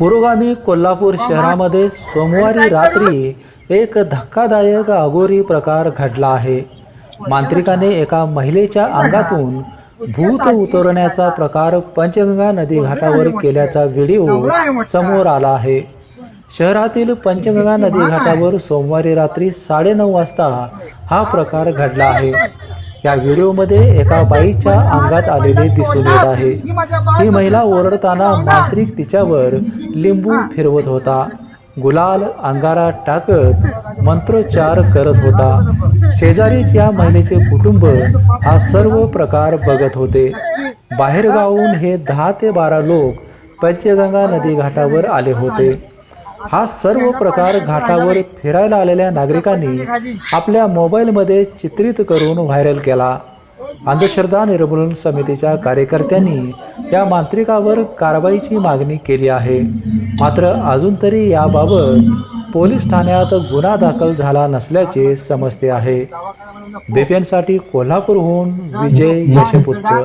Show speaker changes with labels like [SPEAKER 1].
[SPEAKER 1] पुरोगामी कोल्हापूर शहरामध्ये सोमवारी रात्री एक धक्कादायक अघोरी प्रकार घडला आहे. मांत्रिकाने एका महिलेच्या अंगातून भूत उतरवण्याचा प्रकार पंचगंगा नदी घाटावर केल्याचा व्हिडिओ समोर आला आहे. शहरातील पंचगंगा नदी घाटावर सोमवारी रात्री साडेनऊ वाजता हा प्रकार घडला आहे. या व्हिडिओमध्ये एका बाईच्या अंगात आलेले दिसून येत आहे. ही महिला ओरडताना मांत्रिक तिच्यावर लिंबू फिरवत होता. गुलाल अंगारा टाकत मंत्रोच्चार करत होता. शेजारीच या महिलेचे कुटुंब हा सर्व प्रकार बघत होते. बाहेरगावून हे दहा ते बारा लोक पंचगंगा नदी घाटावर आले होते. हा सर्व प्रकार घाटावर फिरायला आलेल्या नागरिकांनी आपल्या मोबाईलमध्ये चित्रित करून व्हायरल केला. अंधश्रद्धा निर्मूलन समितीच्या कार्यकर्त्यांनी या मांत्रिकावर कारवाईची मागणी केली आहे. मात्र अजून तरी याबाबत पोलीस ठाण्यात गुन्हा दाखल झाला नसल्याचे समजते आहे. बेपेनसाठी कोल्हापूरहून विजय यशपुत्र